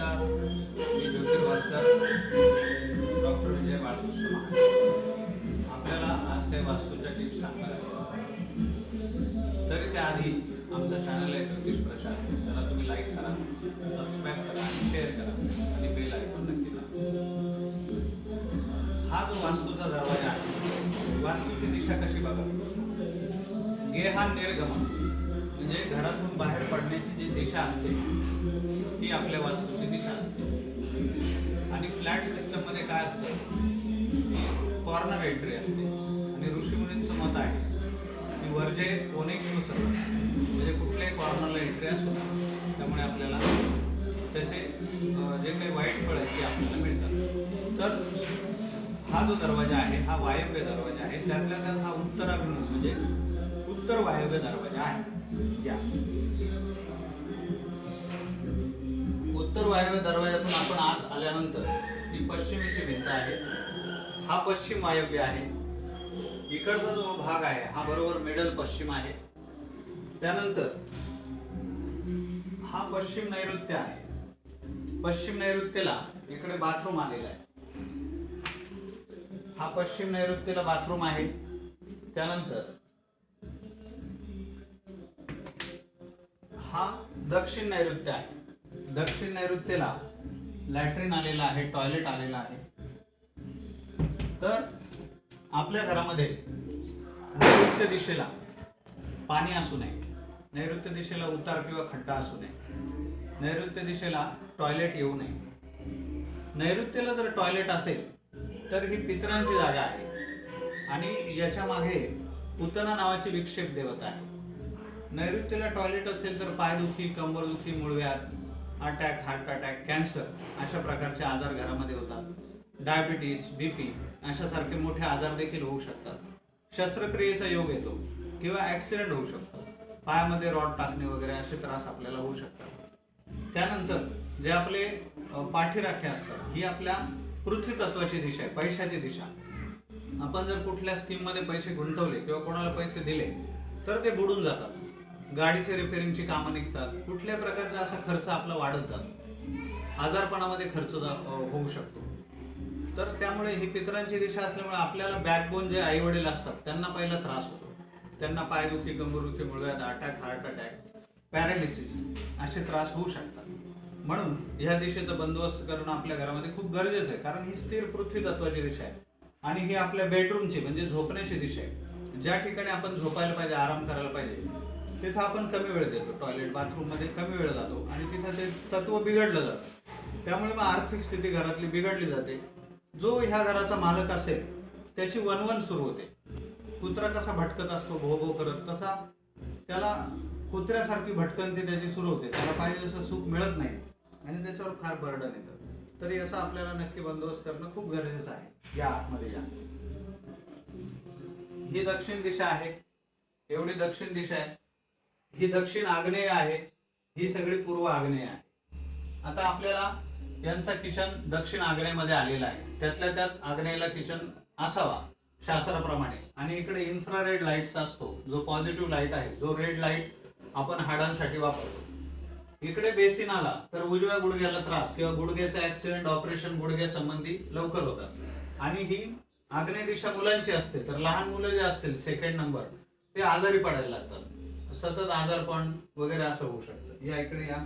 नमस्कार मी ज्योतिर् भास्कर डॉक्टर विजय बाळकृष्ण आपल्याला आज काही वास्तूच्या टिप्स सांगणार आहे. तरी त्याआधी आमचा चॅनल आहे ज्योतिष प्रसाद. त्याला तुम्ही लाईक करा सबस्क्राईब करा आणि शेअर करा. आणि बेल ऐकून नक्की करा हा जो वास्तूचा दरवाजा आहे वास्तूची दिशा कशी बघा गेहा निर्गमन. म्हणजे घरातून बाहेर पडण्याची जी दिशा असते ती आपल्या वास्तूची दिशा असते. आणि फ्लॅट सिस्टममध्ये काय असतं? कॉर्नर एंट्री असते. आणि ऋषीमुनींचं मत आहे की वर्जे कोणेश्व सर्व म्हणजे कुठल्याही कॉर्नरला एंट्री असो त्यामुळे आपल्याला त्याचे जे काही वाईट फळ आहेत ते आपल्याला मिळतात. तर हा जो दरवाजा आहे हा वायव्य दरवाजा आहे त्यातल्या त्यात हा उत्तराभिमुख म्हणजे उत्तर वायव्य दरवाजा आहे. या उत्तर वायव्य दरवाजातून आपण आत आल्यानंतर ही पश्चिमेची भिंत आहे. हा पश्चिम वायव्य आहे. इकडचा जो भाग आहे हा बरोबर मिडल पश्चिम आहे. त्यानंतर हा पश्चिम नैऋत्य आहे. पश्चिम नैऋत्येला इकडे बाथरूम आलेला आहे. हा पश्चिम नैऋत्येला बाथरूम आहे. त्यानंतर दक्षिण नैऋत्य आहे. दक्षिण नैऋत्येला लॅट्रिन आलेला आहे टॉयलेट आलेला आहे. तर आपल्या घरामध्ये नैऋत्य दिशेला पाणी असू नये. नैऋत्य दिशेला उतार किंवा खड्डा असू नये. नैऋत्य दिशेला टॉयलेट येऊ नये. नैऋत्येला जर टॉयलेट असेल तर ही पितरांची जागा आहे. आणि याच्या मागे पुतना नावाची विक्षेप देवता आहे. नैऋत्येला टॉयलेट असेल तर पायदुखी कंबरदुखी मूळव्याध अटॅक हार्ट अटॅक कॅन्सर अशा प्रकारचे आजार घरामध्ये होतात. डायबिटीस बी पी अशासारखे मोठे आजार देखील होऊ शकतात. शस्त्रक्रियेचा योग येतो किंवा ॲक्सिडेंट होऊ शकतो. पायामध्ये रॉड टाकणे वगैरे असे त्रास आपल्याला होऊ शकतात. त्यानंतर जे आपले पाठीराखे असतात ही आपल्या पृथ्वी तत्वाची दिशा आहे पैशाची दिशा. आपण जर कुठल्या स्कीममध्ये पैसे गुंतवले किंवा कोणाला पैसे दिले तर ते बुडून जातात. गाडीचे रिपेअरिंगची कामं निघतात. कुठल्या प्रकारचा असा खर्च आपला वाढत जातो? आजारपणामध्ये खर्च जा- होऊ शकतो. तर त्यामुळे ही पितरांची दिशा असल्यामुळे आपल्याला बॅकबोन जे आई वडील असतात त्यांना पहिला त्रास होतो. त्यांना पायदुखी कंबरदुखी मुळव्यात अटॅक हार्ट अटॅक पॅरालिसिस असे त्रास होऊ शकतात. म्हणून ह्या दिशेचा बंदोबस्त करणं आपल्या घरामध्ये खूप गरजेचं आहे. कारण ही स्थिर पृथ्वी तत्वाची दिशा आहे. आणि ही आपल्या बेडरूमची म्हणजे झोपण्याची दिशा आहे. ज्या ठिकाणी आपण झोपायला पाहिजे आराम करायला पाहिजे तिथं आपण कमी वेळ देतो. टॉयलेट बाथरूममध्ये कमी वेळ जातो आणि तिथं ते तत्व बिघडलं जातं. त्यामुळे मग आर्थिक स्थिती घरातली बिघडली जाते. जो ह्या घराचा मालक असेल त्याची वनवन सुरू होते. कुत्रा कसा भटकत असतो भो भो करत तसा त्याला कुत्र्यासारखी भटकंती त्याची सुरू होते. त्याला पाहिजे असं सुख मिळत नाही आणि त्याच्यावर फार बर्डन येतं. तर याचा आपल्याला नक्की बंदोबस्त करणं खूप गरजेचं आहे. या आतमध्ये या. ही दक्षिण दिशा आहे. एवढी दक्षिण दिशा आहे. ही दक्षिण आग्नेय आहे ही सगळी पूर्व आग्नेय आहे. आता आपल्याला यांचा किचन दक्षिण आग्नेयमध्ये आलेला आहे. त्यातल्या त्यात आग्नेयला किचन असावा शास्त्राप्रमाणे. आणि इकडे इन्फ्रारेड लाईटचा असतो जो पॉझिटिव्ह लाइट आहे जो रेड लाइट आपण हाडांसाठी वापरतो. इकडे बेसिन आला तर उजव्या गुडघ्याला त्रास किंवा गुडघ्याचा ऍक्सिडेंट ऑपरेशन गुडघ्या संबंधी लवकर होतात. आणि ही आग्नेय दिशा मुलांची असते तर लहान मुलं जे असतील सेकंड नंबर ते आजारी पडायला लागतात. सतत आजारपण वगैरे असं होऊ शकतं या इकडे या.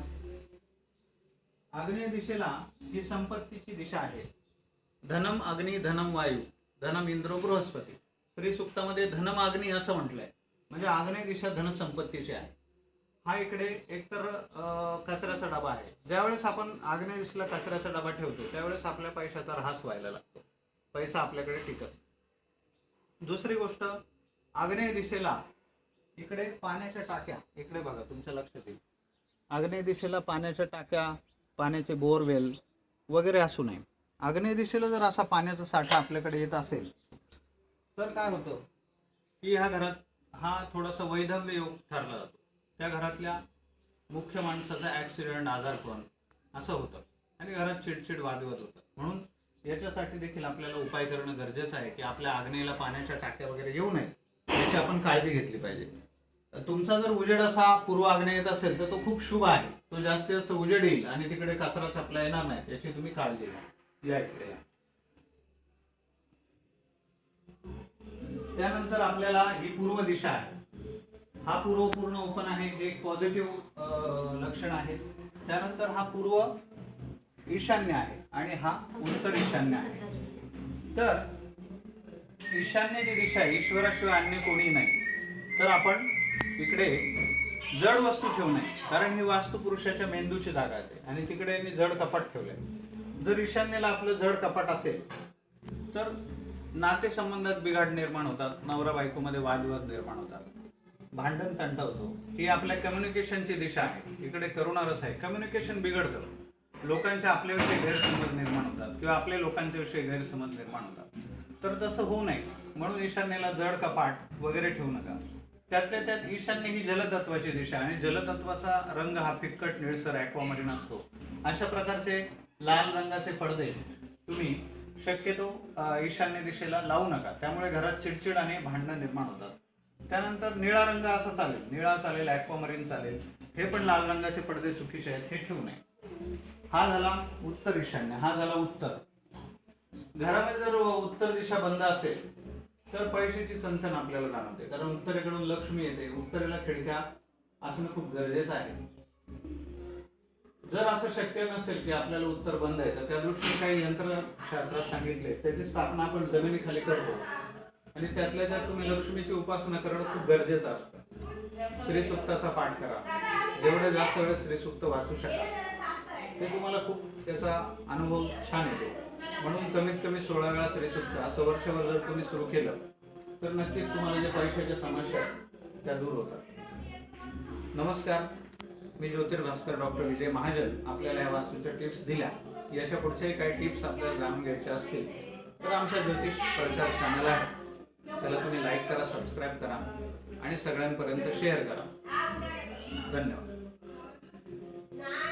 आग्नेय दिशेला ही संपत्तीची दिशा आहे. धनम अग्नी धनम वायू धनम इंद्र बृहस्पती. श्री सुक्तामध्ये धनम अग्नी असं म्हटलंय. म्हणजे आग्नेय दिशा धनसंपत्तीची आहे. हा इकडे एकतर कचऱ्याचा डबा आहे. ज्यावेळेस आपण आग्नेय दिशेला कचऱ्याचा डबा ठेवतो त्यावेळेस आपल्या पैशाचा ऱ्हास व्हायला लागतो. पैसा आपल्याकडे टिकत. दुसरी गोष्ट आग्नेय दिशेला इकडे पाण्याच्या टाक्या इकडे बघा तुमच्या लक्षात येईल. आग्नेय दिशेला पाण्याच्या टाक्या पाण्याचे बोरवेल वगैरे असू नये. आग्नेय दिशेला जर असा पाण्याचा साठा आपल्याकडे येत असेल तर काय होतं? की ह्या घरात हा थोडासा वैधव्य योग ठरला जातो. त्या घरातल्या मुख्य माणसाचा ॲक्सिडेंट आजारपण असं होतं. आणि घरात चिडचिड वादविवाद होतं म्हणून याच्यासाठी देखील आपल्याला उपाय करणं गरजेचं आहे की आपल्या आग्नेयला पाण्याच्या टाक्या वगैरे येऊ नये याची आपण काळजी घेतली पाहिजे. तुमचा जर उजेड असा पूर्व आग्नेयेत असेल तर तो खूप शुभ आहे. तो जास्तीत जास्त उजेड येईल आणि तिकडे कचरा छापला येणार नाही याची तुम्ही काळजी घ्या. या इकडे त्यानंतर आपल्याला ही पूर्व दिशा आहे. हा पूर्व पूर्ण ओपन आहे हे एक पॉझिटिव्ह लक्षण आहे. त्यानंतर हा पूर्व ईशान्य आहे आणि हा उत्तर ईशान्य आहे. तर ईशान्य जी दिशा आहे ईश्वराशिवाय अन्य कोणी नाही. तर आपण इकडे जड वस्तू ठेवू नये कारण ही वास्तू पुरुषाच्या मेंदूची जागा आहे. आणि तिकडे यांनी जड कपाट ठेवलंय जर ईशान्येला आपलं जड कपाट असेल तर नातेसंबंधात बिघाड निर्माण होतात नवरा बायकोमध्ये वादविवाद निर्माण होतात. भांडण तंटवतो ही आपल्या कम्युनिकेशनची दिशा आहे. इकडे करुणारस आहे. कम्युनिकेशन बिघडतं. लोकांच्या आपल्याविषयी गैरसमज निर्माण होतात किंवा आपल्या लोकांच्या विषयी गैरसमज निर्माण होतात. तर तसं होऊ नये. म्हणून ईशान्येला जड कपाट वगैरे ठेवू नका. त्यातल्या त्यात ईशान्य ही जलतत्वाची दिशा आणि जलतत्वाचा रंग हा फिक्कट निळसर ॲक्वामरीन असतो. अशा प्रकारचे लाल रंगाचे पडदे तुम्ही शक्यतो ईशान्य दिशेला लावू नका. त्यामुळे घरात चिडचिड आणि भांडणं निर्माण होतात. त्यानंतर निळा रंग असा चालेल. निळा चालेल ॲक्वामरीन चालेल. हे पण लाल रंगाचे पडदे चुकीचे आहेत हे ठेवू नये. हा झाला उत्तर ईशान्य. हा झाला उत्तर. घरामध्ये जर उत्तर दिशा बंद असेल तर पैशाची चणचण आपल्याला जाणवते. कारण उत्तरेकडून लक्ष्मी येते. उत्तरेला खिडक्या असणं खूप गरजेचं आहे. जर असं शक्य नसेल की आपल्याला उत्तर बंद आहे तर त्या दृष्टीने काही यंत्रशास्त्रात सांगितले. त्याची स्थापना आपण जमिनीखाली करतो. आणि त्यातल्या त्यात तुम्ही लक्ष्मीची उपासना करणं खूप गरजेचं असतं. श्रीसुक्ताचा पाठ करा. जेवढं जास्त वेळ श्रीसुक्त वाचू शकाल. ते तुम्हाला खूप त्याचा अनुभव छान येतो. म्हणून कमीत कमी सोळा वेळा श्रीसुक्त असं वर्षभर जर तुम्ही सुरू केलं तर नक्कीच तुम्हाला जे पैशाच्या समस्या त्या दूर होतात. नमस्कार मी ज्योतिर्भास्कर डॉक्टर विजय महाजन आपल्याला या वास्तूच्या टिप्स दिल्या. याच्या पुढच्याही काही टिप्स आपल्याला जाणून घ्यायच्या असतील तर आमच्या ज्योतिष प्रचार चॅनल आहे. त्याला तुम्ही लाईक करा सबस्क्राईब करा आणि सगळ्यांपर्यंत शेअर करा. धन्यवाद.